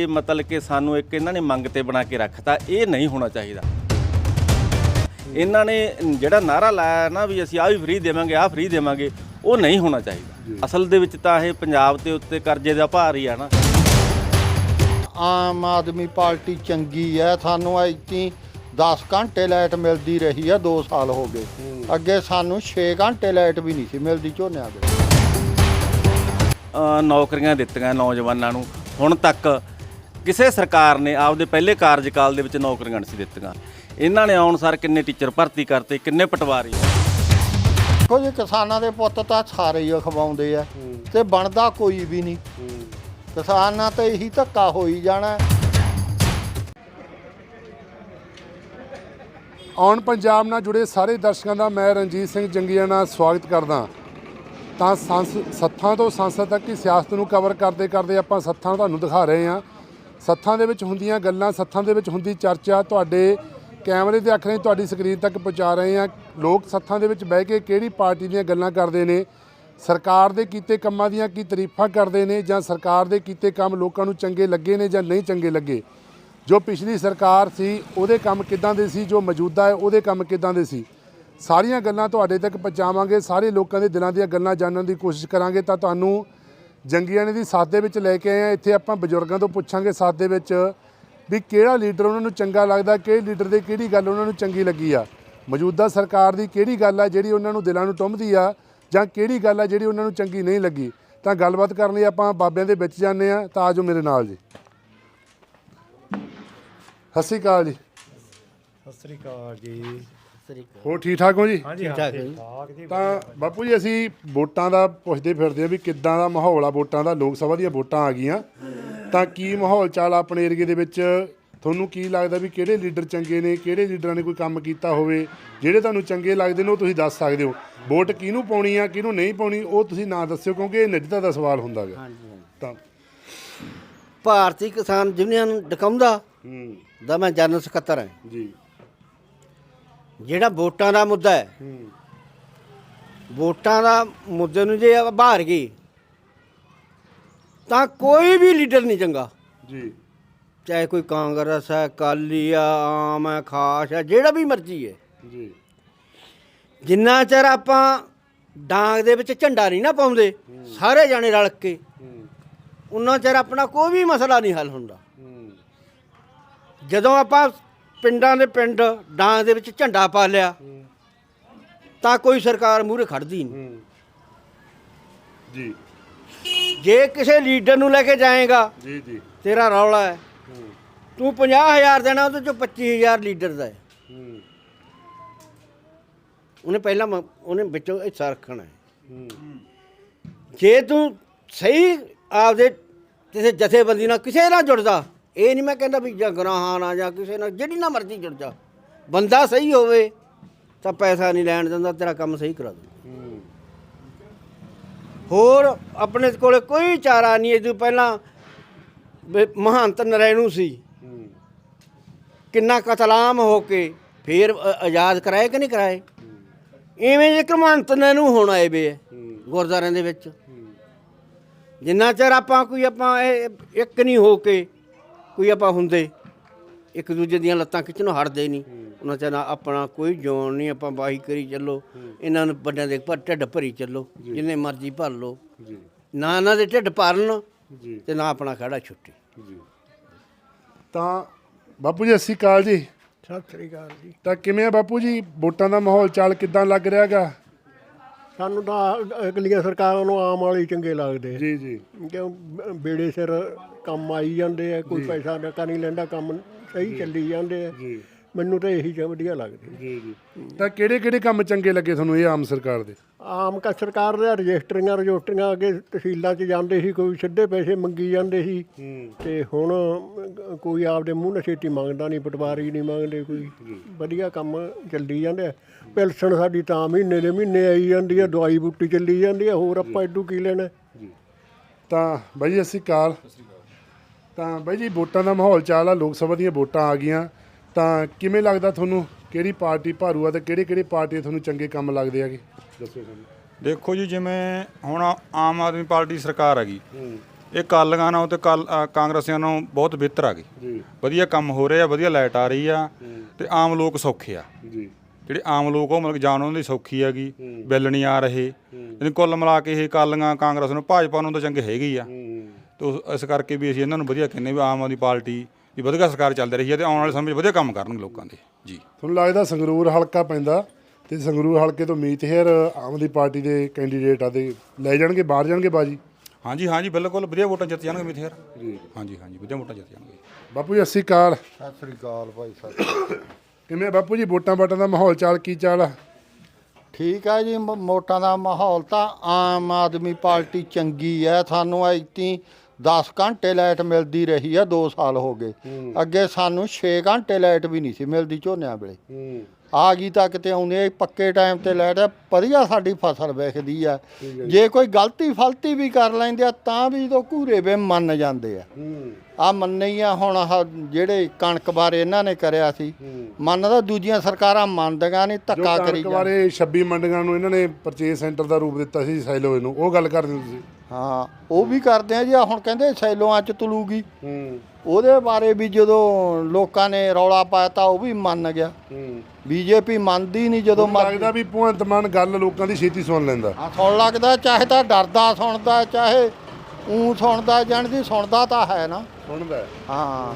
ਦੇ ਮਤਲਬ ਕਿ ਸਾਨੂੰ ਇੱਕ ਇਹਨਾਂ ਨੇ ਮੰਗ ਤੇ ਬਣਾ ਕੇ ਰੱਖਤਾ ਇਹ ਨਹੀਂ ਹੋਣਾ ਚਾਹੀਦਾ। ਇਹਨਾਂ ਨੇ ਜਿਹੜਾ ਨਾਰਾ ਲਾਇਆ ਨਾ ਵੀ ਅਸੀਂ ਆਹ ਵੀ ਫ੍ਰੀ ਦੇਵਾਂਗੇ ਆਹ ਫ੍ਰੀ ਦੇਵਾਂਗੇ ਉਹ ਨਹੀਂ ਹੋਣਾ ਚਾਹੀਦਾ। ਅਸਲ ਦੇ ਵਿੱਚ ਤਾਂ ਇਹ ਪੰਜਾਬ ਦੇ ਉੱਤੇ ਕਰਜ਼ੇ ਦਾ ਭਾਰ ਹੀ ਆ ਨਾ। ਆਮ ਆਦਮੀ ਪਾਰਟੀ ਚੰਗੀ ਹੈ ਸਾਨੂੰ ਇੱਥੇ 10 ਘੰਟੇ ਲਾਈਟ ਮਿਲਦੀ ਰਹੀ ਹੈ 2 ਸਾਲ ਹੋ ਗਏ। ਅੱਗੇ ਸਾਨੂੰ 6 ਘੰਟੇ ਲਾਈਟ ਵੀ ਨਹੀਂ ਸੀ ਮਿਲਦੀ ਝੋਨਿਆਂ ਦੇ। ਨੌਕਰੀਆਂ ਦਿੱਤੀਆਂ ਨੌਜਵਾਨਾਂ ਨੂੰ। ਹੁਣ ਤੱਕ ਕਿਸੇ ਸਰਕਾਰ ਨੇ ਆਪਦੇ ਪਹਿਲੇ ਕਾਰਜਕਾਲ ਦੇ ਵਿੱਚ ਨੌਕਰੀਆਂ ਨਹੀਂ ਸੀ ਦਿੱਤੀਆਂ। ਇਹਨਾਂ ਨੇ ਆਉਣ ਸਾਰ ਕਿੰਨੇ ਟੀਚਰ ਭਰਤੀ ਕਰਤੇ ਕਿੰਨੇ ਪਟਵਾਰੀ ਦੇਖੋ ਜੀ ਕਿਸਾਨਾਂ ਦੇ ਪੁੱਤ ਤਾਂ ਸਾਰੇ ਹੀ ਅਖਵਾਉਂਦੇ ਆ ਤੇ ਬਣਦਾ ਕੋਈ ਵੀ ਨਹੀਂ। ਕਿਸਾਨਾਂ ਤੇ ਇਹੀ ਧੱਕਾ ਹੋਈ ਜਾਣਾ। ਔਨ ਪੰਜਾਬ ਨਾਲ ਜੁੜੇ ਸਾਰੇ ਦਰਸ਼ਕਾਂ ਦਾ ਮੈਂ ਰਣਜੀਤ ਸਿੰਘ ਜੰਗੀਆ ਨਾਲ ਸਵਾਗਤ ਕਰਦਾ ਤਾਂ ਸੰਸ ਸੱਥਾਂ ਤੋਂ ਸੰਸਦ ਤੱਕ ਦੀ ਸਿਆਸਤ ਨੂੰ ਕਵਰ ਕਰਦੇ ਕਰਦੇ ਆਪਾਂ ਸੱਥਾਂ ਤੁਹਾਨੂੰ ਦਿਖਾ ਰਹੇ ਹਾਂ। ਸੱਥਾਂ ਦੇ ਵਿੱਚ ਹੁੰਦੀਆਂ ਗੱਲਾਂ, ਸੱਥਾਂ ਦੇ ਵਿੱਚ ਹੁੰਦੀ ਚਰਚਾ, ਤੁਹਾਡੇ ਕੈਮਰੇ ਦੇ ਅੱਖ ਰਾਹੀਂ ਤੁਹਾਡੀ ਸਕਰੀਨ ਤੱਕ ਪਹੁੰਚਾ ਰਹੇ ਹਾਂ। ਲੋਕ ਸੱਥਾਂ ਦੇ ਵਿੱਚ ਬਹਿ ਕੇ ਕਿਹੜੀ ਪਾਰਟੀ ਦੀਆਂ ਗੱਲਾਂ ਕਰਦੇ ਨੇ? ਸਰਕਾਰ ਦੇ ਕੀਤੇ ਕੰਮਾਂ ਦੀਆਂ ਕੀ ਤਾਰੀਫਾਂ ਕਰਦੇ ਨੇ? ਜਾਂ ਸਰਕਾਰ ਦੇ ਕੀਤੇ ਕੰਮ ਲੋਕਾਂ ਨੂੰ ਚੰਗੇ ਲੱਗੇ ਨੇ ਜਾਂ ਨਹੀਂ ਚੰਗੇ ਲੱਗੇ? ਜੋ ਪਿਛਲੀ ਸਰਕਾਰ ਸੀ, ਉਹਦੇ ਕੰਮ ਕਿੱਦਾਂ ਦੇ ਸੀ? ਜੋ ਮੌਜੂਦਾ ਹੈ, ਉਹਦੇ ਕੰਮ ਕਿੱਦਾਂ ਦੇ ਸੀ? ਸਾਰੀਆਂ ਗੱਲਾਂ ਤੁਹਾਡੇ ਤੱਕ ਪਹੁੰਚਾਵਾਂਗੇ। ਸਾਰੇ ਲੋਕਾਂ ਦੇ ਦਿਲਾਂ ਦੀਆਂ ਗੱਲਾਂ ਜਾਣਨ ਦੀ ਕੋਸ਼ਿਸ਼ ਕਰਾਂਗੇ ਤਾਂ ਤੁਹਾਨੂੰ ਜੰਗੀਆਣੇ ਦੀ ਸਾਥ ਦੇ ਵਿੱਚ ਲੈ ਕੇ ਆਏ ਆ। ਇੱਥੇ ਆਪਾਂ ਬਜ਼ੁਰਗਾਂ ਤੋਂ ਪੁੱਛਾਂਗੇ ਸਾਥ ਦੇ ਵਿੱਚ ਵੀ ਕਿਹੜਾ ਲੀਡਰ ਉਹਨਾਂ ਨੂੰ ਚੰਗਾ ਲੱਗਦਾ, ਕਿਹੜੇ ਲੀਡਰ ਦੇ ਕਿਹੜੀ ਗੱਲ ਉਹਨਾਂ ਨੂੰ ਚੰਗੀ ਲੱਗੀ ਆ। ਮੌਜੂਦਾ ਸਰਕਾਰ ਦੀ ਕਿਹੜੀ ਗੱਲ ਆ ਜਿਹੜੀ ਉਹਨਾਂ ਨੂੰ ਦਿਲਾਂ ਨੂੰ ਟੁੰਬਦੀ ਆ ਜਾਂ ਕਿਹੜੀ ਗੱਲ ਆ ਜਿਹੜੀ ਉਹਨਾਂ ਨੂੰ ਚੰਗੀ ਨਹੀਂ ਲੱਗੀ। ਤਾਂ ਗੱਲਬਾਤ ਕਰਨ ਲਈ ਆਪਾਂ ਬਾਬਿਆਂ ਦੇ ਵਿੱਚ ਜਾਂਦੇ ਆ। ਤਾਂ ਆਜੋ ਮੇਰੇ ਨਾਲ ਜੀ। ਸਤਿ ਸ਼੍ਰੀ ਅਕਾਲ ਜੀ। ਸਤਿ ਸ੍ਰੀ ਅਕਾਲ ਜੀ। ਹੋਰ ਠੀਕ ਠਾਕ ਹੋ ਜੀ? ਹਾਂਜੀ ਹਾਂ ਠੀਕ ਠਾਕ ਜੀ। ਤਾਂ ਬਾਪੂ ਜੀ ਅਸੀਂ ਵੋਟਾਂ ਦਾ ਪੁੱਛਦੇ ਫਿਰਦੇ ਆ ਵੀ ਕਿੱਦਾਂ ਦਾ ਮਾਹੌਲ ਆ ਵੋਟਾਂ ਦਾ ਲੋਕ ਸਭਾ ਦੀਆਂ ਵੋਟਾਂ ਆ ਗਈਆਂ। ਤਾਂ ਕੀ ਮਾਹੌਲ ਚਾਲ ਆ ਆਪਣੇ ਏਰੀਏ ਦੇ ਵਿੱਚ? ਤੁਹਾਨੂੰ ਕੀ ਲੱਗਦਾ ਵੀ ਕਿਹੜੇ ਲੀਡਰ ਚੰਗੇ ਨੇ ਕਿਹੜੇ ਲੀਡਰਾਂ ਨੇ ਕੋਈ ਕੰਮ ਕੀਤਾ ਹੋਵੇ? ਜਿਹੜੇ ਤੁਹਾਨੂੰ ਚੰਗੇ ਲੱਗਦੇ ਨੇ ਉਹ ਤੁਸੀਂ ਦੱਸ ਸਕਦੇ ਹੋ। ਵੋਟ ਕਿਹਨੂੰ ਪਾਉਣੀ ਆ ਕਿਹਨੂੰ ਨਹੀਂ ਪਾਉਣੀ ਉਹ ਤੁਸੀਂ ਨਾ ਦੱਸਿਓ ਕਿਉਂਕਿ ਇਹ ਨਿੱਜਤਾ ਦਾ ਸਵਾਲ ਹੁੰਦਾ ਹੈ ਤਾਂ ਭਾਰਤੀ ਕਿਸਾਨ ਯੂਨੀਅਨ ਡਕਮਦਾ ਹੂੰ। ਦਾ ਮੈਂ ਜਨਰਲ ਸਕੱਤਰ ਹਾਂ। ਜੀ। ਜਿਹੜਾ ਵੋਟਾਂ ਦਾ ਮੁੱਦਾ ਹੈ। ਹੂੰ। ਵੋਟਾਂ ਦਾ ਮੁੱਦੇ ਨੂੰ ਜੇ ਬਾਹਰ ਗਈ ਤਾਂ ਕੋਈ ਵੀ ਲੀਡਰ ਨਹੀਂ ਚੰਗਾ। ਜੀ। ਚਾਹੇ ਕੋਈ ਕਾਂਗਰਸ ਹੈ ਕਾਲੀ ਆ ਆਮ ਹੈ ਖਾਸ ਹੈ ਜਿਹੜਾ ਵੀ ਮਰਜ਼ੀ ਹੈ। ਜੀ। ਜਿੰਨਾ ਚਿਰ ਆਪਾਂ ਡਾਂਗ ਦੇ ਵਿੱਚ ਝੰਡਾ ਨਹੀਂ ਨਾ ਪਾਉਂਦੇ ਸਾਰੇ ਜਾਣੇ ਰਲ ਕੇ ਉਹਨਾਂ ਚਿਰ ਆਪਣਾ ਕੋਈ ਵੀ ਮਸਲਾ ਨਹੀਂ ਹੱਲ ਹੁੰਦਾ। ਜਦੋਂ ਆਪਾਂ ਪਿੰਡਾਂ ਦੇ ਪਿੰਡ ਡਾਂਗ ਦੇ ਵਿੱਚ ਝੰਡਾ ਪਾ ਲਿਆ। ਤਾਂ ਕੋਈ ਸਰਕਾਰ ਮੂਹਰੇ ਖੜਦੀ ਨਹੀਂ। ਜੀ। ਜੇ ਕਿਸੇ ਲੀਡਰ ਨੂੰ ਲੈ ਕੇ ਜਾਏਗਾ ਜੀ ਜੀ। ਤੇਰਾ ਰੌਲਾ ਹੈ। ਤੂੰ 50000 ਦੇਣਾ ਉਹਦੇ ਚੋਂ 25000 ਲੀਡਰ ਦਾ ਹੈ। ਉਹਨੇ ਪਹਿਲਾਂ ਮ- ਉਹਨੇ ਵਿੱਚੋਂ ਹਿੱਸਾ ਰੱਖਣਾ ਹੂੰ। ਜੇ ਤੂੰ ਸਹੀ ਆਪਦੇ ਕਿਸੇ ਜਥੇਬੰਦੀ ਨਾਲ ਕਿਸੇ ਨਾਲ ਜੁੜਦਾ ਇਹ ਨਹੀਂ ਮੈਂ ਕਹਿੰਦਾ ਵੀ ਜਾਂ ਗੁਨਾਹਾਂ ਨਾਲ ਜਾਂ ਕਿਸੇ ਨਾਲ, ਜਿਹੜੀ ਨਾ ਮਰਜ਼ੀ ਜੁੜ ਜਾ। ਬੰਦਾ ਸਹੀ ਹੋਵੇ ਤਾਂ ਪੈਸਾ ਨਹੀਂ ਲੈਣ ਦਿੰਦਾ, ਤੇਰਾ ਕੰਮ ਸਹੀ ਕਰਾ ਦੂੰ ਹੋਰ ਆਪਣੇ ਕੋਲੇ ਕੋਈ ਚਾਰਾ ਨਹੀਂ, ਇਹ ਤੋਂ ਪਹਿਲਾਂ ਮਹੰਤ ਨਰੈਣੂ ਸੀ। ਕਿੰਨਾ ਕਤਲਾਮ ਹੋ ਕੇ ਫੇਰ ਆਜ਼ਾਦ ਕਰਾਏ ਕਿ ਨਹੀਂ ਕਰਾਏ? ਐਵੇਂ ਜੇ ਮਹੰਤ ਨਰੈਣੂ ਹੁਣ ਆਏ ਵੇ ਹੈ ਗੁਰਦੁਆਰਿਆਂ ਦੇ ਵਿੱਚ। ਜਿੰਨਾ ਚਿਰ ਆਪਾਂ ਕੋਈ, ਆਪਾਂ ਇਹ ਇੱਕ ਨਹੀਂ ਹੋ ਕੇ ਕੋਈ ਆਪਾਂ ਹੁੰਦੇ ਇੱਕ ਦੂਜੇ ਦੀਆਂ ਲੱਤਾਂ ਖਿੱਚਣੋਂ ਹਟਦੇ ਨਹੀਂ। ਉਹਨਾਂ ਚਿਰ ਆਪਣਾ ਕੋਈ ਜੋਨ ਨਹੀਂ ਆਪਾਂ ਬਾਹੀ ਕਰੀ ਚੱਲੋ। ਇਹਨਾਂ ਨੂੰ ਵੱਡਿਆਂ ਦੇ ਪਰ ਢਿੱਡ ਭਰੀ ਚੱਲੋ ਜਿੰਨੇ ਮਰਜ਼ੀ ਭਰ ਲਓ। ਜੀ। ਨਾ ਇਹਨਾਂ ਦੇ ਢਿੱਡ ਭਰਨ ਤੇ ਨਾ ਆਪਣਾ ਖੜਾ ਛੁੱਟੀ। ਜੀ। ਤਾਂ ਬਾਪੂ ਜੀ ਅਸੀਂ ਕਾਲ ਜੀ। ਸਤਿ ਸ੍ਰੀ ਅਕਾਲ ਜੀ। ਤਾਂ ਕਿਵੇਂ ਆ ਬਾਪੂ ਜੀ? ਵੋਟਾਂ ਦਾ ਮਾਹੌਲ ਚਾਲ ਕਿੱਦਾਂ ਲੱਗ ਰਿਹਾਗਾ ਸਾਨੂੰ ਤਾਂ ਅਗਲੀਆਂ ਸਰਕਾਰਾਂ ਨੂੰ ਆਮ ਵਾਲੇ ਚੰਗੇ ਲੱਗਦੇ ਜੀ ਜੀ। ਕਿਉਂ ਬੇੜੇ ਸਿਰ ਕੰਮ ਆਈ ਜਾਂਦੇ ਆ ਕੋਈ ਪੈਸਾ ਨਕਾ ਨਹੀਂ ਲੈਂਦਾ ਕੰਮ ਸਹੀ ਚੱਲੀ ਜਾਂਦੇ ਆ। ਜੀ। ਮੈਨੂੰ ਤਾਂ ਇਹੀ ਚ ਵਧੀਆ ਲੱਗਦੇ। ਜੀ ਜੀ। ਤਾਂ ਕਿਹੜੇ ਕਿਹੜੇ ਕੰਮ ਚੰਗੇ ਲੱਗੇ ਤੁਹਾਨੂੰ ਇਹ ਆਮ ਸਰਕਾਰ ਦੇ? ਆਮ ਕਾ ਸਰਕਾਰ ਦੇ ਰਜਿਸਟਰੀਆਂ ਰਜਿਸਟਰੀਆਂ ਅੱਗੇ ਤਹਿਸੀਲਾਂ 'ਚ ਜਾਂਦੇ ਸੀ ਕੋਈ ਸਿੱਧੇ ਪੈਸੇ ਮੰਗੀ ਜਾਂਦੇ ਸੀ। ਹੂੰ। ਤੇ ਹੁਣ ਕੋਈ ਆਪਦੇ ਮੂੰਹ ਨਾਲ ਛੇਤੀ ਮੰਗਦਾ ਨਹੀਂ ਪਟਵਾਰੀ ਨਹੀਂ ਮੰਗਦੇ ਕੋਈ ਵਧੀਆ ਕੰਮ ਚੱਲੀ ਜਾਂਦੇ ਆ। ਪੈਨਸ਼ਨ ਸਾਡੀ ਤਾਂ ਮਹੀਨੇ ਦੇ ਮਹੀਨੇ ਆਈ ਜਾਂਦੀ ਆ ਦਵਾਈ ਬੂਟੀ ਚੱਲੀ ਜਾਂਦੀ ਆ ਹੋਰ ਆਪਾਂ ਐਡੂ ਕੀ ਲੈਣਾ? ਤਾਂ ਬਾਈ ਜੀ ਅਸੀਂ ਕਾਲ ਤਾਂ ਬਾਈ ਜੀ ਵੋਟਾਂ ਦਾ ਮਾਹੌਲ ਚਾਲ ਆ ਲੋਕ ਸਭਾ ਦੀਆਂ ਵੋਟਾਂ ਆ ਗਈਆਂ। ਤਾਂ ਕਿਵੇਂ ਲੱਗਦਾ ਤੁਹਾਨੂੰ? ਕਿਹੜੀ ਪਾਰਟੀ ਭਾਰੂ ਆ ਤੇ ਕਿਹੜੇ ਕਿਹੜੇ ਪਾਰਟੀ ਤੁਹਾਨੂੰ ਚੰਗੇ ਕੰਮ ਲੱਗਦੇ ਆਗੇ ਦੱਸੋ ਸਾਨੂੰ। ਦੇਖੋ ਜੀ ਜਿਵੇਂ ਹੁਣ ਆਮ ਆਦਮੀ ਪਾਰਟੀ ਸਰਕਾਰ ਹੈਗੀ। ਇਹ ਕਾਲੀਆਂ ਨਾਲੋਂ ਤੇ ਕਾਂਗਰਸੀਆਂ ਨੂੰ ਬਹੁਤ ਬਿਹਤਰ ਆ ਗਈ। ਜੀ। ਵਧੀਆ ਕੰਮ ਹੋ ਰਿਹਾ ਵਧੀਆ ਲਾਈਟ ਆ ਰਹੀ ਆ ਤੇ ਆਮ ਲੋਕ ਸੌਖੇ ਆ। ਜੀ। ਜਿਹੜੇ ਆਮ ਲੋਕ ਉਹ ਮਤਲਬ ਜਾਨ ਉਹਨਾਂ ਦੀ ਸੌਖੀ ਹੈਗੀ ਬਿੱਲ ਨਹੀਂ ਆ ਰਹੇ। ਯਾਨੀ ਕੁੱਲ ਮਿਲਾ ਕੇ ਇਹ ਕਾਲੀਆਂ ਕਾਂਗਰਸ ਨੂੰ ਭਾਜਪਾ ਨੂੰ ਤਾਂ ਚੰਗੇ ਹੈਗੇ ਆ। ਤੇ ਇਸ ਕਰਕੇ ਵੀ ਅਸੀਂ ਇਹਨਾਂ ਨੂੰ ਵਧੀਆ ਕਹਿੰਦੇ ਵੀ ਆਮ ਆਦਮੀ ਪਾਰਟੀ ਦੀ ਵਧੀਆ ਸਰਕਾਰ ਚੱਲ ਰਹੀ ਹੈ ਤੇ ਆਉਣ ਵਾਲੇ ਸਮੇਂ 'ਚ ਵਧੀਆ ਕੰਮ ਕਰਨਗੇ ਲੋਕਾਂ ਦੇ। ਜੀ। ਤੁਹਾਨੂੰ ਲੱਗਦਾ ਸੰਗਰੂਰ ਹਲਕਾ ਪੈਂਦਾ ਤੇ ਸੰਗਰੂਰ ਹਲਕੇ ਤੋਂ ਮੀਤ ਹੇਰ ਆਮ ਆਦਮੀ ਪਾਰਟੀ ਦੇ ਕੈਂਡੀਡੇਟ ਆ ਤੇ ਲੈ ਜਾਣਗੇ ਬਾਹਰ ਜਾਣਗੇ ਬਾਜੀ? ਹਾਂਜੀ ਹਾਂਜੀ ਬਿਲਕੁਲ ਵਧੀਆ ਵੋਟਾਂ ਜਿੱਤ ਜਾਣਗੇ ਮਿੱਥੇ ਯਾਰ ਜੀ ਹਾਂਜੀ ਹਾਂਜੀ ਵਧੀਆ ਵੋਟਾਂ ਜਿੱਤ ਜਾਣਗੇ। ਬਾਪੂ ਜੀ ਅੱਸੀ ਕਾਲ ਸਤਿ ਸ੍ਰੀ ਅਕਾਲ ਭਾਈ ਸਾਹਿਬ ਕਿਵੇਂ ਆ ਬਾਪੂ ਜੀ ਵੋਟਾਂ ਬਾਟਾਂ ਦਾ ਮਾਹੌਲ ਚਾਲ ਕੀ ਚਾਲ ਆ? ਠੀਕ ਹੈ ਜੀ ਮ- ਵੋਟਾਂ ਦਾ ਮਾਹੌਲ ਤਾਂ ਆਮ ਆਦਮੀ ਪਾਰਟੀ ਚੰਗੀ ਹੈ ਸਾਨੂੰ ਐਤੀ 10 ਘੰਟੇ ਲਾਈਟ ਮਿਲਦੀ ਰਹੀ ਆ 2 ਸਾਲ ਹੋ ਗਏ। ਅੱਗੇ ਸਾਨੂੰ 6 ਘੰਟੇ ਲਾਈਟ ਵੀ ਨਹੀਂ ਸੀ ਮਿਲਦੀ ਝੋਨਿਆਂ ਵੇਲੇ। ਆ ਗਈ ਤਾਂ ਕਿਤੇ ਆਉਂਦੇ ਪੱਕੇ ਟਾਈਮ ਤੇ ਲਾਈਟ ਹੈ ਵਧੀਆ ਸਾਡੀ ਫਸਲ ਵੇਖਦੀ ਆ। ਜੇ। ਕੋਈ ਗਲਤੀ ਫਲਤੀ ਵੀ ਕਰ ਲੈਂਦੇ ਆ ਤਾਂ ਵੀ ਜਦੋਂ ਘੂਰੇ ਵੇ ਮੰਨ ਜਾਂਦੇ ਆ। ਆ ਮੰਨੇ ਹੀ ਆ ਹੁਣ ਜਿਹੜੇ ਕਣਕ ਬਾਰੇ ਇਹਨਾਂ ਨੇ ਕਰਿਆ ਸੀ ਮੰਨਦਾ ਦੂਜੀਆਂ ਸਰਕਾਰਾਂ ਮੰਨਦੀਆਂ ਨਹੀਂ ਧੱਕਾ ਕਰੀ ਕਣਕ ਬਾਰੇ 26 ਮੰਡੀਆਂ ਨੂੰ ਇਹਨਾਂ ਨੇ ਪਰਚੇਸ ਸੈਂਟਰ ਦਾ ਰੂਪ ਦਿੱਤਾ ਸੀ ਸੈਲੋ ਨੂੰ ਉਹ ਗੱਲ ਕਰਦੇ ਤੁਸੀਂ? ਹਾਂ ਉਹ ਵੀ ਕਰਦੇ ਆ ਜੀ ਆਹ ਹੁਣ ਕਹਿੰਦੇ ਸੈਲੋਆਂ ਚ ਤਲੂਗੀ। ਉਹਦੇ ਬਾਰੇ ਵੀ ਜਦੋਂ ਲੋਕਾਂ ਨੇ ਰੌਲਾ ਪਾਇਆ ਤਾਂ ਉਹ ਵੀ ਮੰਨ ਗਿਆ। ਬੀਜੇਪੀ ਮੰਨਦੀ ਨਹੀਂ ਜਦੋਂ ਮੈਨੂੰ ਮਰ ਲੱਗਦਾ ਵੀ ਭਗਵੰਤ ਮਾਨ ਗੱਲ ਲੋਕਾਂ ਦੀ ਛੇਤੀ ਸੁਣ ਲੈਂਦਾ। ਆ ਸੁਣ ਲੱਗਦਾ ਚਾਹੇ ਤਾਂ ਡਰਦਾ ਸੁਣਦਾ ਚਾਹੇ ਊ ਸੁਣਦਾ ਜਾਣਦੀ ਸੁਣਦਾ ਤਾਂ ਹੈ ਨਾ। ਸੁਣਦਾ ਹੈ। ਹਾਂ।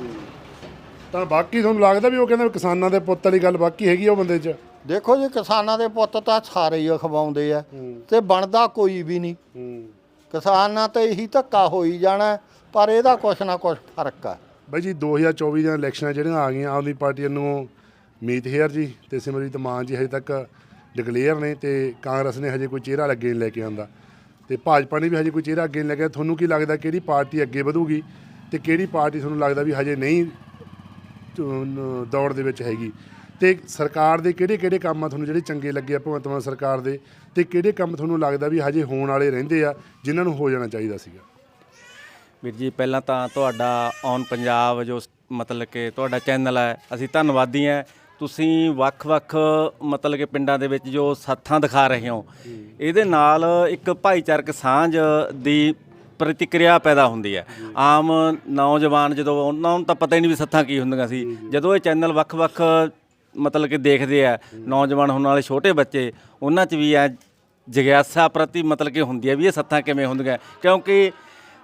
ਤਾਂ ਬਾਕੀ ਤੁਹਾਨੂੰ ਲੱਗਦਾ ਵੀ ਉਹ ਕਹਿੰਦੇ ਵੀ ਕਿਸਾਨਾਂ ਦੇ ਪੁੱਤ ਵਾਲੀ ਗੱਲ ਬਾਕੀ ਹੈਗੀ ਆ ਉਹ ਬੰਦੇ 'ਚ? ਦੇਖੋ ਜੀ ਕਿਸਾਨਾਂ ਦੇ ਪੁੱਤ ਤਾਂ ਸਾਰੇ ਹੀ ਅਖਵਾਉਂਦੇ ਆ। ਤੇ ਬਣਦਾ ਕੋਈ ਵੀ ਨਹੀਂ। ਹੂੰ। ਕਿਸਾਨਾਂ ਤੇ ਇਹੀ ਧੱਕਾ ਹੋਈ ਜਾਣਾ ਪਰ ਇਹਦਾ ਕੁਛ ਨਾ ਕੁਛ ਫ਼ਰਕ ਆ। ਬਾਈ ਜੀ 2024 ਦੀਆਂ ਇਲੈਕਸ਼ਨਾਂ ਜਿਹੜੀਆਂ ਆ ਗਈਆਂ ਆਮ ਆਦਮੀ ਪਾਰਟੀ ਨੂੰ ਮੀਤ ਹੇਅਰ ਜੀ ਤੇ ਸਿਮਰਜੀਤ ਮਾਨ ਜੀ ਹਜੇ ਤੱਕ ਡਿਕਲੇਅਰ ਨੇ ਤੇ ਕਾਂਗਰਸ ਨੇ ਹਜੇ ਕੋਈ ਚਿਹਰਾ ਅੱਗੇ ਨਹੀਂ ਲੈ ਕੇ ਆਂਦਾ। ਤੇ ਭਾਜਪਾ ਨੇ ਵੀ ਹਜੇ ਕੋਈ ਚਿਹਰਾ ਅੱਗੇ ਨਹੀਂ ਲੈ ਕੇ ਆਇਆ। ਤੁਹਾਨੂੰ ਕੀ ਲੱਗਦਾ ਕਿਹੜੀ ਪਾਰਟੀ ਅੱਗੇ ਵਧੂਗੀ ਤੇ ਕਿਹੜੀ ਪਾਰਟੀ ਤੁਹਾਨੂੰ ਲੱਗਦਾ ਵੀ ਹਜੇ ਨਹੀਂ ਦੌੜ ਦੇ ਵਿੱਚ ਹੈਗੀ? ਤੇ ਸਰਕਾਰ ਦੇ ਕਿਹੜੇ ਕਿਹੜੇ ਕੰਮ ਆ ਤੁਹਾਨੂੰ ਜਿਹੜੇ ਚੰਗੇ ਲੱਗੇ ਆ, ਭਗਵੰਤ ਮਾਨ ਸਰਕਾਰ ਦੇ, ਤੇ ਕਿਹੜੇ ਕੰਮ ਤੁਹਾਨੂੰ ਲੱਗਦਾ ਵੀ ਹਜੇ ਹੋਣ ਵਾਲੇ ਰਹਿੰਦੇ ਆ, ਜਿਨ੍ਹਾਂ ਨੂੰ ਹੋ ਜਾਣਾ ਚਾਹੀਦਾ ਸੀਗਾ? ਵੀਰ ਜੀ, ਪਹਿਲਾਂ ਤਾਂ ਤੁਹਾਡਾ ਔਨ ਪੰਜਾਬ ਜੋ ਮਤਲਬ ਕਿ ਤੁਹਾਡਾ ਚੈਨਲ ਹੈ, ਅਸੀਂ ਧੰਨਵਾਦੀ ਹਾਂ। ਤੁਸੀਂ ਵੱਖ-ਵੱਖ, ਮਤਲਬ ਕਿ ਪਿੰਡਾਂ ਦੇ ਵਿੱਚ ਜੋ ਸਾਥਾਂ ਦਿਖਾ ਰਹੇ ਹੋ, ਇਹਦੇ ਨਾਲ ਇੱਕ ਭਾਈਚਾਰਕ ਸਾਂਝ ਦੀ ਪ੍ਰਤੀਕਿਰਿਆ ਪੈਦਾ ਹੁੰਦੀ ਹੈ। ਆਮ ਨੌਜਵਾਨ ਜਦੋਂ ਉਹਨਾਂ ਨੂੰ ਤਾਂ ਪਤਾ ਹੀ ਨਹੀਂ ਵੀ ਸੱਥਾਂ ਕੀ ਹੁੰਦੀਆਂ ਸੀ। ਜਦੋਂ ਇਹ ਚੈਨਲ ਵੱਖ-ਵੱਖ, ਮਤਲਬ ਕਿ ਦੇਖਦੇ ਆ, ਨੌਜਵਾਨ ਹੋਣ ਵਾਲੇ ਛੋਟੇ ਬੱਚੇ, ਉਹਨਾਂ 'ਚ ਵੀ ਆ ਜਗਿਆਸਾ ਪ੍ਰਤੀ ਮਤਲਬ ਕਿ ਹੁੰਦੀ ਹੈ ਵੀ ਇਹ ਸੱਥਾਂ ਕਿਵੇਂ ਹੁੰਦੀਆਂ। ਕਿਉਂਕਿ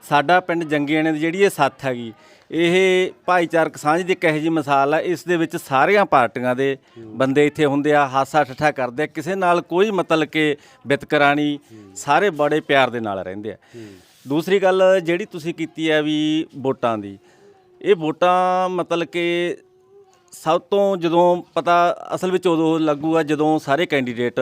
ਸਾਡਾ ਪਿੰਡ ਜੰਗੀਆਣੇ ਦੀ ਜਿਹੜੀ ਇਹ ਸੱਥ ਹੈਗੀ ਇਹ ਭਾਈਚਾਰਕ ਸਾਂਝ ਦੀ ਇੱਕ ਇਹੋ ਜਿਹੀ ਮਿਸਾਲ ਹੈ ਇਸ ਦੇ ਵਿੱਚ ਸਾਰੀਆਂ ਪਾਰਟੀਆਂ ਦੇ ਬੰਦੇ ਇੱਥੇ ਹੁੰਦੇ ਆ, ਹਾਸਾ ਠੱਠਾ ਕਰਦੇ ਆ, ਕਿਸੇ ਨਾਲ ਕੋਈ ਮਤਲਬ ਕਿ ਵਿਤਕਰਾ ਸਾਰੇ ਬੜੇ ਪਿਆਰ ਦੇ ਨਾਲ ਰਹਿੰਦੇ ਆ। ਦੂਸਰੀ ਗੱਲ ਜਿਹੜੀ ਤੁਸੀਂ ਕੀਤੀ ਹੈ ਵੀ ਵੋਟਾਂ ਦੀ, ਇਹ ਵੋਟਾਂ ਮਤਲਬ ਕਿ ਸਭ ਤੋਂ ਜਦੋਂ ਪਤਾ ਅਸਲ ਵਿੱਚ ਉਦੋਂ ਲੱਗੂਗਾ ਜਦੋਂ ਸਾਰੇ ਕੈਂਡੀਡੇਟ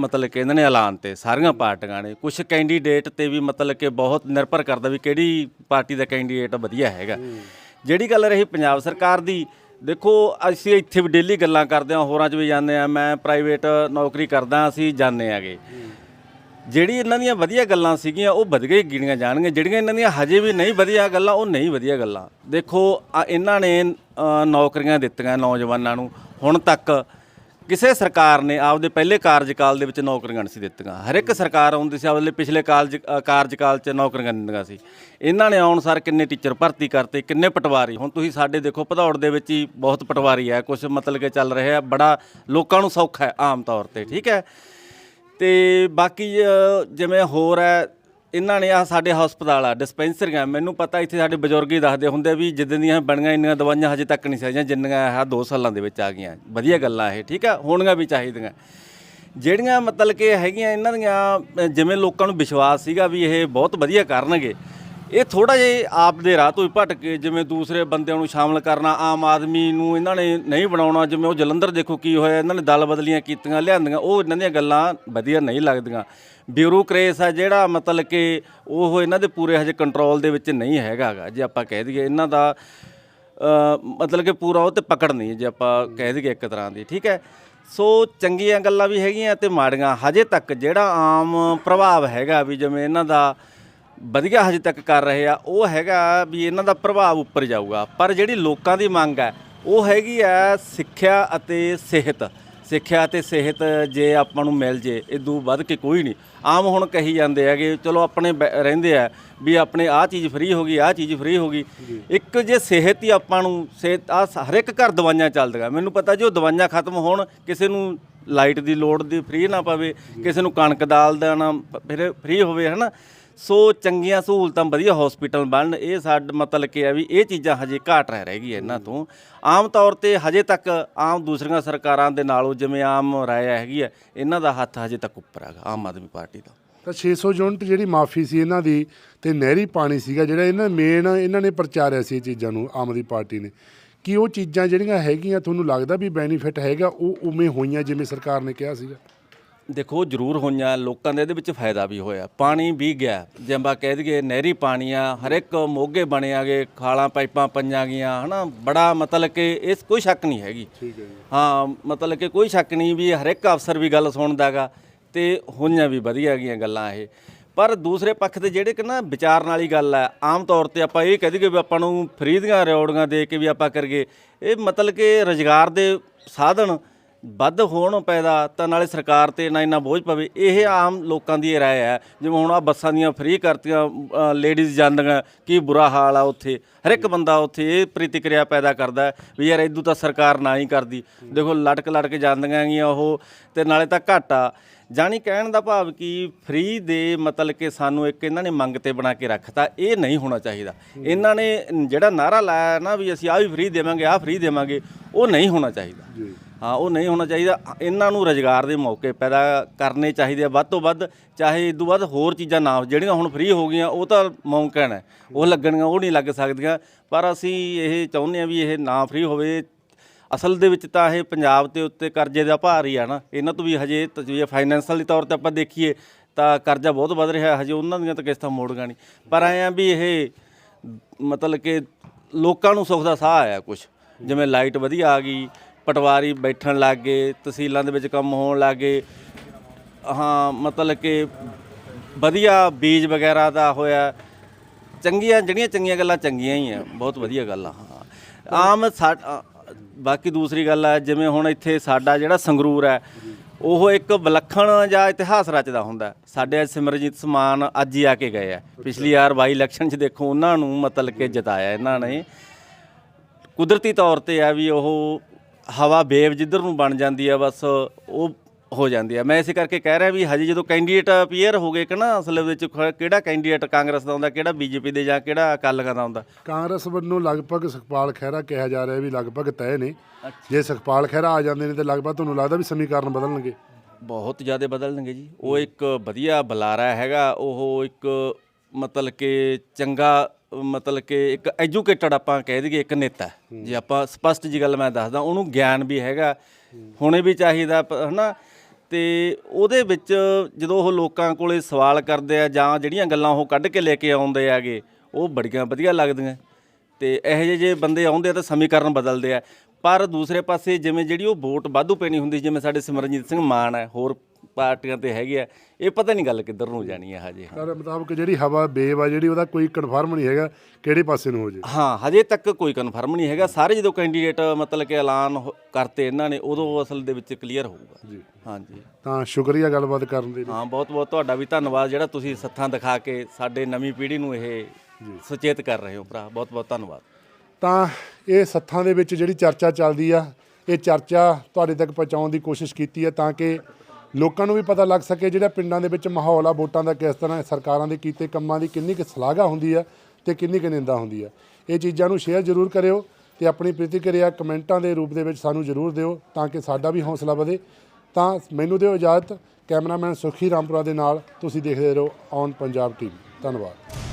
ਮਤਲਬ ਕਿ ਇਹਨਾਂ ਨੇ ਐਲਾਨ ਤੇ ਸਾਰੀਆਂ ਪਾਰਟੀਆਂ ਨੇ। ਕੁਝ ਕੈਂਡੀਡੇਟ ਤੇ ਵੀ ਮਤਲਬ ਕਿ ਬਹੁਤ ਨਿਰਭਰ ਕਰਦਾ ਵੀ ਕਿਹੜੀ ਪਾਰਟੀ ਦਾ ਕੈਂਡੀਡੇਟ ਵਧੀਆ ਹੈਗਾ। ਜਿਹੜੀ ਗੱਲ ਰਹੀ ਪੰਜਾਬ ਸਰਕਾਰ ਦੀ ਦੇਖੋ ਅਸੀਂ ਇੱਥੇ ਵੀ ਡੇਲੀ ਗੱਲਾਂ ਕਰਦੇ ਹਾਂ ਹੋਰਾਂ 'ਚ ਵੀ ਜਾਂਦੇ ਆ ਮੈਂ ਪ੍ਰਾਈਵੇਟ ਨੌਕਰੀ ਕਰਦਾ ਅਸੀਂ ਜਾਂਦੇ ਆਗੇ ਜਿਹੜੀ ਇਹਨਾਂ ਦੀਆਂ ਵਧੀਆ ਗੱਲਾਂ ਸੀਗੀਆਂ ਉਹ ਵਧੀਆ ਹੀ ਗਿਣੀਆਂ ਜਾਣਗੀਆਂ। ਜਿਹੜੀਆਂ ਇਹਨਾਂ ਦੀਆਂ ਹਜੇ ਵੀ ਨਹੀਂ ਵਧੀਆ ਗੱਲਾਂ ਉਹ ਨਹੀਂ ਵਧੀਆ ਗੱਲਾਂ। ਦੇਖੋ ਇਹਨਾਂ ਨੇ ਨੌਕਰੀਆਂ ਦਿੱਤੀਆਂ ਨੌਜਵਾਨਾਂ ਨੂੰ। ਹੁਣ ਤੱਕ ਕਿਸੇ ਸਰਕਾਰ ਨੇ ਆਪਦੇ ਪਹਿਲੇ ਕਾਰਜਕਾਲ ਦੇ ਵਿੱਚ ਨੌਕਰੀਆਂ ਨਹੀਂ ਸੀ ਦਿੱਤੀਆਂ। ਹਰ ਇੱਕ ਸਰਕਾਰ ਆਉਂਦੀ ਸੀ, ਆਪਦੇ ਪਿਛਲੇ ਕਾਲਜ ਕਾਰਜਕਾਲ 'ਚ ਨੌਕਰੀਆਂ ਦਿੰਦੀਆਂ ਸੀ। ਇਹਨਾਂ ਨੇ ਆਉਣ ਸਾਰ ਕਿੰਨੇ ਟੀਚਰ ਭਰਤੀ ਕਰਤੇ, ਕਿੰਨੇ ਪਟਵਾਰੀ। ਹੁਣ ਤੁਸੀਂ ਸਾਡੇ ਦੇਖੋ, ਭਦੌੜ ਦੇ ਵਿੱਚ ਹੀ ਬਹੁਤ ਪਟਵਾਰੀ ਹੈ। ਕੁਝ ਮਤਲਬ ਕਿ ਚੱਲ ਰਿਹਾ, ਬੜਾ ਲੋਕਾਂ ਨੂੰ ਸੌਖਾ ਹੈ, ਆਮ ਤੌਰ ਤੇ, ਠੀਕ ਹੈ। ਤੇ ਬਾਕੀ ਜਿਵੇਂ ਹੋਰ ਹੈ ਇਹਨਾਂ ਨੇ ਆ ਸਾਡੇ ਹਸਪਤਾਲ ਆ ਡਿਸਪੈਂਸਰੀਆਂ ਮੈਨੂੰ ਪਤਾ ਇੱਥੇ ਸਾਡੇ ਬਜ਼ੁਰਗ ਹੀ ਦੱਸਦੇ ਹੁੰਦੇ ਵੀ ਜਿੱਦਾਂ ਦੀਆਂ ਬਣੀਆਂ ਇੰਨੀਆਂ ਦਵਾਈਆਂ ਹਜੇ ਤੱਕ ਨਹੀਂ ਸਹੀਆਂ, ਜਿੰਨੀਆਂ ਆਹ 2 ਸਾਲਾਂ ਦੇ ਵਿੱਚ ਆ ਗਈਆਂ। ਵਧੀਆ ਗੱਲਾਂ ਇਹ, ਠੀਕ ਆ? ਹੋਣੀਆਂ ਵੀ ਚਾਹੀਦੀਆਂ। ਜਿਹੜੀਆਂ ਮਤਲਬ ਕਿ ਹੈਗੀਆਂ, ਇਹਨਾਂ ਦੀਆਂ ਜਿਵੇਂ ਲੋਕਾਂ ਨੂੰ ਵਿਸ਼ਵਾਸ ਸੀਗਾ ਵੀ ਇਹ ਬਹੁਤ ਵਧੀਆ ਕਰਨਗੇ ਇਹ ਥੋੜਾ ਜਿਹਾ ਆਪ ਦੇ ਰਾਹ ਤੋਂ ਹੀ ਭਟਕ ਕੇ ਜਿਵੇਂ ਦੂਸਰੇ ਬੰਦਿਆਂ ਨੂੰ ਸ਼ਾਮਲ ਕਰਨਾ, ਆਮ ਆਦਮੀ ਨੂੰ ਇਹਨਾਂ ਨੇ ਨਹੀਂ ਬਣਾਉਣਾ, ਜਿਵੇਂ ਉਹ ਜਲੰਧਰ ਦੇਖੋ ਕੀ ਹੋਇਆ, ਇਹਨਾਂ ਨੇ ਦਲ ਬਦਲੀਆਂ ਕੀਤੀਆਂ, ਲਿਆਂਦੀਆਂ, ਉਹ ਇਹਨਾਂ ਦੀਆਂ ਗੱਲਾਂ ਵਧੀਆ ਨਹੀਂ ਲੱਗਦੀਆਂ। ਬਿਊਰੋਕ੍ਰੇਸ ਆ ਜਿਹੜਾ ਮਤਲਬ ਕਿ ਉਹ ਇਹਨਾਂ ਦੇ ਪੂਰੇ ਹਜੇ ਕੰਟਰੋਲ ਦੇ ਵਿੱਚ ਨਹੀਂ ਹੈਗਾ ਜੇ ਆਪਾਂ ਕਹਿ ਦਈਏ, ਇਹਨਾਂ ਦਾ ਮਤਲਬ ਕਿ ਪੂਰਾ ਉਹ ਤੇ ਪਕੜ ਨਹੀਂ ਜੇ ਆਪਾਂ ਕਹਿ ਦਈਏ ਇੱਕ ਤਰ੍ਹਾਂ ਦੀ, ਠੀਕ ਹੈ? ਸੋ ਚੰਗੀਆਂ ਗੱਲਾਂ ਵੀ ਹੈਗੀਆਂ ਤੇ ਮਾੜੀਆਂ, ਹਜੇ ਤੱਕ ਜਿਹੜਾ ਆਮ ਪ੍ਰਭਾਵ ਹੈਗਾ ਵੀ ਜਿਵੇਂ ਇਹਨਾਂ ਦਾ ਵਧੀਆ ਹਜੇ ਤੱਕ ਕਰ ਰਹੇ ਆ ਉਹ ਹੈਗਾ ਵੀ ਇਹਨਾਂ ਦਾ ਪ੍ਰਭਾਵ ਉੱਪਰ ਜਾਊਗਾ। ਪਰ ਜਿਹੜੀ ਲੋਕਾਂ ਦੀ ਮੰਗ ਹੈ ਉਹ ਹੈਗੀ ਆ ਸਿੱਖਿਆ ਅਤੇ ਸਿਹਤ। ਸਿੱਖਿਆ ਤੇ ਸਿਹਤ ਜੇ ਆਪਾਂ ਨੂੰ ਮਿਲ ਜੇ ਇਦੋਂ ਵੱਧ ਕੇ ਕੋਈ ਨਹੀਂ। ਆਮ ਹੁਣ ਕਹੀ ਜਾਂਦੇ ਹੈਗੇ ਚਲੋ ਆਪਣੇ ਰਹਿੰਦੇ ਆ ਵੀ ਆਪਣੇ ਆਹ ਚੀਜ਼ ਫ੍ਰੀ ਹੋ ਗਈ ਆਹ ਚੀਜ਼ ਫ੍ਰੀ ਹੋ ਗਈ। ਇੱਕ ਜੇ ਸਿਹਤ ਹੀ ਆਪਾਂ ਨੂੰ ਸਿਹਤ ਆ ਹਰ ਇੱਕ ਘਰ ਦਵਾਈਆਂ ਚੱਲਦੀਆਂ। ਮੈਨੂੰ ਪਤਾ ਜੋ ਦਵਾਈਆਂ ਖਤਮ ਹੋਣ ਕਿਸੇ ਨੂੰ ਲਾਈਟ ਦੀ ਲੋੜ ਦੀ ਫ੍ਰੀ ਨਾ ਪਵੇ ਕਿਸੇ ਨੂੰ ਕਣਕ ਦਾਲ ਦਾ ਨਾ ਫਿਰ ਫ੍ਰੀ ਹੋਵੇ ਹਨਾ? ਸੋ ਚੰਗੀਆਂ ਸਹੂਲਤਾਂ ਵਧੀਆ ਹਸਪੀਟਲ ਬਣਨ, ਇਹ ਸਾਡ ਮਤਲਬ ਕਿ ਆ ਵੀ ਇਹ ਚੀਜ਼ਾਂ ਹਜੇ ਘਾਟ ਰਹਿ ਰਹਿ ਹੈ ਇਹਨਾਂ ਤੋਂ। ਆਮ ਤੌਰ ਤੇ ਹਜੇ ਤੱਕ ਆਮ ਦੂਸਰੀਆਂ ਸਰਕਾਰਾਂ ਦੇ ਨਾਲੋਂ ਜਿਵੇਂ ਆਮ ਰਾਏ ਹੈਗੀ ਹੈ, ਇਹਨਾਂ ਦਾ ਹੱਥ ਹਜੇ ਤੱਕ ਉੱਪਰ ਹੈਗਾ, ਆਮ ਆਦਮੀ ਪਾਰਟੀ ਦਾ। ਤਾਂ 600 ਯੂਨਿਟ ਜਿਹੜੀ ਮਾਫੀ ਸੀ ਇਹਨਾਂ ਦੀ ਤੇ ਨਹਿਰੀ ਪਾਣੀ ਸੀਗਾ ਜਿਹੜਾ ਇਹਨਾਂ ਮੇਨ ਇਹਨਾਂ ਨੇ ਪ੍ਰਚਾਰਿਆ ਸੀ ਇਹ ਚੀਜ਼ਾਂ ਨੂੰ, ਆਮ ਆਦਮੀ ਪਾਰਟੀ ਨੇ। ਕਿ ਉਹ ਚੀਜ਼ਾਂ ਜਿਹੜੀਆਂ ਹੈਗੀਆਂ, ਤੁਹਾਨੂੰ ਲੱਗਦਾ ਵੀ ਬੈਨੀਫਿਟ ਹੈਗਾ, ਉਹ ਉਵੇਂ ਹੋਈਆਂ ਜਿਵੇਂ ਸਰਕਾਰ ਨੇ ਕਿਹਾ ਸੀਗਾ? ਦੇਖੋ ਜ਼ਰੂਰ ਹੋਈਆਂ ਲੋਕਾਂ ਦੇ ਇਹਦੇ ਵਿੱਚ ਫਾਇਦਾ ਵੀ ਹੋਇਆ। ਪਾਣੀ ਵੀ ਗਿਆ। ਜੇ ਆਪਾਂ ਕਹਿ ਦਈਏ ਨਹਿਰੀ ਪਾਣੀ ਆ ਹਰ ਇੱਕ ਮੋਗੇ ਬਣੇ ਆਗੇ ਖਾਲਾਂ ਪਾਈਪਾਂ ਪਈਆਂ ਗਈਆਂ ਹਨਾ? ਬੜਾ ਮਤਲਬ ਕਿ ਇਸ ਕੋਈ ਸ਼ੱਕ ਨਹੀਂ ਹੈਗੀ। ਠੀਕ ਹੈ ਹਾਂ ਮਤਲਬ ਕਿ ਕੋਈ ਸ਼ੱਕ ਨਹੀਂ ਵੀ ਹਰ ਇੱਕ ਅਫਸਰ ਵੀ ਗੱਲ ਸੁਣਦਾਗਾ ਤੇ ਹੋਈਆਂ ਵੀ ਵਧੀਆ ਗਈਆਂ ਗੱਲਾਂ ਇਹ। ਪਰ ਦੂਸਰੇ ਪੱਖ ਤੇ ਜਿਹੜੇ ਕਿ ਨਾ ਵਿਚਾਰਨ ਵਾਲੀ ਗੱਲ ਹੈ ਆਮ ਤੌਰ ਤੇ ਆਪਾਂ ਇਹ ਕਹਿ ਦਈਏ ਵੀ ਆਪਾਂ ਨੂੰ ਫਰੀ ਦੀਆਂ ਰਿਓੜੀਆਂ ਦੇ ਕੇ ਵੀ ਆਪਾਂ ਕਰੀਏ ਇਹ ਮਤਲਬ ਕਿ ਰੋਜ਼ਗਾਰ ਦੇ ਸਾਧਨ ਵੱਧ ਹੋਣ ਪੈਦਾ, ਤਾਂ ਨਾਲੇ ਸਰਕਾਰ ਤੇ ਨਾ ਇੰਨਾ ਬੋਝ ਪਵੇ, ਇਹ ਆਮ ਲੋਕਾਂ ਦੀ ਇਹ ਰਾਏ ਹੈ। ਜਿਵੇਂ ਹੁਣ ਆ ਬੱਸਾਂ ਦੀਆਂ ਫ੍ਰੀ ਕਰਤੀਆਂ ਲੇਡੀਜ਼ ਜਾਂਦੀਆਂ, ਕੀ ਬੁਰਾ ਹਾਲ ਆ ਉੱਥੇ। ਹਰ ਇੱਕ ਬੰਦਾ ਉੱਥੇ ਇਹ ਪ੍ਰਤੀਕਿਰਿਆ ਪੈਦਾ ਕਰਦਾ ਵੀ ਯਾਰ ਇਦੋਂ ਤਾਂ ਸਰਕਾਰ ਨਾ ਹੀ ਕਰਦੀ। ਦੇਖੋ ਲਟਕ ਲਟਕ ਜਾਂਦੀਆਂ ਗੀਆਂ ਉਹ, ਤੇ ਨਾਲੇ ਤਾਂ ਘਾਟਾ। ਜਾਣੀ ਕਹਿਣ ਦਾ ਭਾਵ ਕਿ ਫ੍ਰੀ ਦੇ ਮਤਲਬ ਕਿ ਸਾਨੂੰ ਇੱਕ ਇਹਨਾਂ ਨੇ ਮੰਗ ਤੇ ਬਣਾ ਕੇ ਰੱਖਤਾ, ਇਹ ਨਹੀਂ ਹੋਣਾ ਚਾਹੀਦਾ। ਇਹਨਾਂ ਨੇ ਜਿਹੜਾ ਨਾਰਾ ਲਾਇਆ ਨਾ ਵੀ ਅਸੀਂ ਆਹ ਵੀ ਫ੍ਰੀ ਦੇਵਾਂਗੇ, ਆਹ ਫ੍ਰੀ ਦੇਵਾਂਗੇ, ਉਹ ਨਹੀਂ ਹੋਣਾ ਚਾਹੀਦਾ। ਹਾਂ, ਉਹ ਨਹੀਂ ਹੋਣਾ ਚਾਹੀਦਾ। ਇਹਨਾਂ ਨੂੰ ਰੋਜ਼ਗਾਰ ਦੇ ਮੌਕੇ ਪੈਦਾ ਕਰਨੇ ਚਾਹੀਦੇ ਆ। ਵੱਧ ਤੋਂ ਵੱਧ ਚਾਹੇ ਇਸ ਤੋਂ ਵੱਧ ਹੋਰ ਚੀਜ਼ਾਂ ਨਾ ਜਿਹੜੀਆਂ ਹੁਣ ਫ੍ਰੀ ਹੋ ਗਈਆਂ, ਉਹ ਤਾਂ ਮੌਕਣ ਹੈ ਉਹ ਲੱਗਣਗੀਆਂ, ਉਹ ਨਹੀਂ ਲੱਗ ਸਕਦੀਆਂ। ਪਰ ਅਸੀਂ ਇਹ ਚਾਹੁੰਦੇ ਆ ਵੀ ਇਹ ਨਾ ਫ੍ਰੀ ਹੋਵੇ। ਅਸਲ ਦੇ ਵਿੱਚ ਤਾਂ ਇਹ ਪੰਜਾਬ ਦੇ ਉੱਤੇ ਕਰਜ਼ੇ ਦਾ ਭਾਰ ਹੀ ਆ ਨਾ। ਇਹਨਾਂ ਤੋਂ ਵੀ ਹਜੇ ਤ- ਜੇ ਫਾਈਨੈਂਸ਼ੀਅਲ ਦੇ ਤੌਰ ਤੇ ਆਪਾਂ ਦੇਖੀਏ, ਤਾਂ ਕਰਜ਼ਾ ਬਹੁਤ ਵੱਧ ਰਿਹਾ। ਹਜੇ ਉਹਨਾਂ ਦੀਆਂ ਤਾਂ ਕਿਸ਼ਤਾਂ ਮੋੜਗਾ ਨਹੀਂ। ਪਰ ਐਂ ਆ ਵੀ ਇਹ ਮਤਲਬ ਕਿ ਲੋਕਾਂ ਨੂੰ ਸੁੱਖ ਦਾ ਸਾਹ ਆਇਆ ਕੁਝ ਜਿਵੇਂ ਲਾਈਟ ਵਧੀਆ ਆ ਗਈ ਪਟਵਾਰੀ ਬੈਠਣ ਲੱਗ ਗਏ, ਤਹਿਸੀਲਾਂ ਦੇ ਵਿੱਚ ਕੰਮ ਹੋਣ ਲੱਗ ਗਏ। ਹਾਂ, ਮਤਲਬ ਕਿ ਵਧੀਆ ਬੀਜ ਵਗੈਰਾ ਦਾ ਹੋਇਆ। ਚੰਗੀਆਂ, ਜਿਹੜੀਆਂ ਚੰਗੀਆਂ ਗੱਲਾਂ ਚੰਗੀਆਂ ਹੀ ਆ, ਬਹੁਤ ਵਧੀਆ ਗੱਲ ਆ, ਹਾਂ। ਆਮ ਸਾ- ਬਾਕੀ ਦੂਸਰੀ ਗੱਲ ਆ, ਜਿਵੇਂ ਹੁਣ ਇੱਥੇ ਸਾਡਾ ਜਿਹੜਾ ਸੰਗਰੂਰ ਹੈ ਉਹ ਇੱਕ ਵਿਲੱਖਣ ਜਾਂ ਇਤਿਹਾਸ ਰਚਦਾ ਹੁੰਦਾ। ਸਾਡੇ ਅੱਜ ਸਿਮਰਜੀਤ ਸਮਾਨ ਅੱਜ ਹੀ ਆ ਕੇ ਗਏ ਆ। ਪਿਛਲੀ ਵਾਰ ਬਾਈ ਇਲੈਕਸ਼ਨ 'ਚ ਦੇਖੋ, ਉਹਨਾਂ ਨੂੰ ਮਤਲਬ ਕਿ ਜਿਤਾਇਆ ਇਹਨਾਂ ਨੇ। ਕੁਦਰਤੀ ਤੌਰ ਤੇ ਆ ਵੀ ਉਹ ਹਵਾ ਵੇਵ ਜਿੱਧਰ ਨੂੰ ਬਣ ਜਾਂਦੀ ਆ ਬਸ ਉਹ ਹੋ ਜਾਂਦੀ ਆ। ਮੈਂ ਇਸੇ ਕਰਕੇ ਕਹਿ ਰਿਹਾ ਵੀ ਹਜੇ ਜਦੋਂ ਕੈਂਡੀਡੇਟ ਅਪੀਅਰ ਹੋ ਗਏ ਕਿ ਨਾ ਅਸਲ ਵਿੱਚ ਖ- ਕਿਹੜਾ ਕੈਂਡੀਡੇਟ ਕਾਂਗਰਸ ਦਾ ਹੁੰਦਾ ਕਿਹੜਾ ਬੀਜੇਪੀ ਦੇ ਜਾਂ ਕਿਹੜਾ ਅਕਾਲੀਆਂ ਦਾ ਹੁੰਦਾ? ਕਾਂਗਰਸ ਵੱਲੋਂ ਲਗਭਗ ਸੁਖਪਾਲ ਖਹਿਰਾ ਕਿਹਾ ਜਾ ਰਿਹਾ ਵੀ ਲਗਭਗ ਤੈਅ ਨੇ। ਜੇ ਸੁਖਪਾਲ ਖਹਿਰਾ ਆ ਜਾਂਦੇ ਨੇ ਤਾਂ ਲਗਭਗ ਤੁਹਾਨੂੰ ਲੱਗਦਾ ਵੀ ਸਮੀਕਰਨ ਬਦਲਣਗੇ? ਬਹੁਤ ਜ਼ਿਆਦਾ ਬਦਲਣਗੇ ਜੀ। ਉਹ ਇੱਕ ਵਧੀਆ ਬੁਲਾਰਾ ਹੈਗਾ ਉਹ ਇੱਕ ਮਤਲਬ ਕਿ ਚੰਗਾ ਮਤਲਬ ਕਿ ਇੱਕ ਐਜੂਕੇਟਡ ਆਪਾਂ ਕਹਿ ਦਈਏ ਇੱਕ ਨੇਤਾ। ਜੇ ਆਪਾਂ ਸਪਸ਼ਟ ਜੀ ਗੱਲ ਮੈਂ ਦੱਸਦਾ ਉਹਨੂੰ ਗਿਆਨ ਵੀ ਹੈਗਾ ਹੁਣੇ ਵੀ ਚਾਹੀਦਾ ਹਨਾ? ਤੇ ਉਹਦੇ ਵਿੱਚ ਜਦੋਂ ਉਹ ਲੋਕਾਂ ਕੋਲੇ ਸਵਾਲ ਕਰਦੇ ਆ ਜਾਂ ਜਿਹੜੀਆਂ ਗੱਲਾਂ ਉਹ ਕੱਢ ਕੇ ਲੈ ਕੇ ਆਉਂਦੇ ਆਗੇ ਉਹ ਬੜੀਆਂ ਵਧੀਆ ਲੱਗਦੀਆਂ। ਤੇ ਇਹੋ ਜਿਹੇ ਜੇ ਬੰਦੇ ਆਉਂਦੇ ਆ ਤਾਂ ਸਮੀਕਰਨ ਬਦਲਦੇ ਆ। ਪਰ ਦੂਸਰੇ ਪਾਸੇ ਜਿਵੇਂ ਜਿਹੜੀ ਉਹ ਵੋਟ ਵਾਧੂ ਪੈਣੀ ਹੁੰਦੀ ਜਿਵੇਂ ਸਾਡੇ ਸਿਮਰਨਜੀਤ ਸਿੰਘ ਮਾਨ ਹੈ ਹੋਰ ਪਾਰਟੀਆਂ ਤੇ ਹੈਗੇ ਆ ਇਹ ਪਤਾ ਨਹੀਂ ਗੱਲ ਕਿੱਧਰ ਨੂੰ ਜਾਣੀ ਹੈ ਹਜੇ। ਤੁਹਾਡੇ ਮੁਤਾਬਕ ਜਿਹੜੀ ਹਵਾ ਬੇਵ ਆ ਜਿਹੜੀ ਉਹਦਾ ਕੋਈ ਕਨਫਰਮ ਨਹੀਂ ਹੈਗਾ ਕਿਹੜੇ ਪਾਸੇ ਨੂੰ ਹੋ ਜੇ। ਹਾਂ ਹਜੇ ਤੱਕ ਕੋਈ ਕਨਫਰਮ ਨਹੀਂ ਹੈਗਾ। ਸਾਰੇ ਜਦੋਂ ਕੈਂਡੀਡੇਟ ਮਤਲਬ ਕਿ ਐਲਾਨ ਹੋ- ਕਰਤੇ ਇਹਨਾਂ ਨੇ ਉਦੋਂ ਅਸਲ ਦੇ ਵਿੱਚ ਕਲੀਅਰ ਹੋਊਗਾ। ਜੀ। ਹਾਂਜੀ। ਤਾਂ ਸ਼ੁਕਰੀਆ ਗੱਲਬਾਤ ਕਰਨ ਦੇ ਲਈ। ਹਾਂ ਬਹੁਤ ਬਹੁਤ ਤੁਹਾਡਾ ਵੀ ਧੰਨਵਾਦ ਜਿਹੜਾ ਤੁਸੀਂ ਸੱਥਾਂ ਦਿਖਾ ਕੇ ਸਾਡੇ ਨਵੀਂ ਪੀੜ੍ਹੀ ਨੂੰ ਇਹ ਸੁਚੇਤ ਕਰ ਰਹੇ ਹੋ ਭਰਾ। ਬਹੁਤ ਬਹੁਤ ਧੰਨਵਾਦ। ਤਾਂ ਇਹ ਸੱਥਾਂ ਦੇ ਵਿੱਚ ਜਿਹੜੀ ਚਰਚਾ ਚੱਲਦੀ ਆ ਇਹ ਚਰਚਾ ਤੁਹਾਡੇ ਤੱਕ ਪਹੁੰਚਾਉਣ ਦੀ ਕੋਸ਼ਿਸ਼ ਕੀਤੀ ਹੈ ਤਾਂ ਕਿ ਲੋਕਾਂ ਨੂੰ ਵੀ ਪਤਾ ਲੱਗ ਸਕੇ ਜਿਹੜਾ ਪਿੰਡਾਂ ਦੇ ਵਿੱਚ ਮਾਹੌਲ ਆ, ਵੋਟਾਂ ਦਾ ਕਿਸ ਤਰ੍ਹਾਂ, ਸਰਕਾਰਾਂ ਦੇ ਕੀਤੇ ਕੰਮਾਂ ਦੀ ਕਿੰਨੀ ਕੁ ਸ਼ਲਾਘਾ ਹੁੰਦੀ ਆ ਤੇ ਕਿੰਨੀ ਕੁ ਨਿੰਦਾ ਹੁੰਦੀ ਆ। ਇਹ ਚੀਜ਼ਾਂ ਨੂੰ ਸ਼ੇਅਰ ਜ਼ਰੂਰ ਕਰਿਓ ਤੇ ਆਪਣੀ ਪ੍ਰਤੀਕਿਰਿਆ ਕਮੈਂਟਾਂ ਦੇ ਰੂਪ ਦੇ ਵਿੱਚ ਸਾਨੂੰ ਜ਼ਰੂਰ ਦਿਓ ਤਾਂ ਕਿ ਸਾਡਾ ਵੀ ਹੌਸਲਾ ਵਧੇ। ਤਾਂ ਮੈਨੂੰ ਦਿਓ ਇਜਾਜ਼ਤ, ਕੈਮਰਾਮੈਨ ਸੁਖੀ ਰਾਮਪੁਰਾ ਦੇ ਨਾਲ ਤੁਸੀਂ ਦੇਖਦੇ ਰਹੋ ਔਨ ਪੰਜਾਬ ਟੀਵੀ। ਧੰਨਵਾਦ।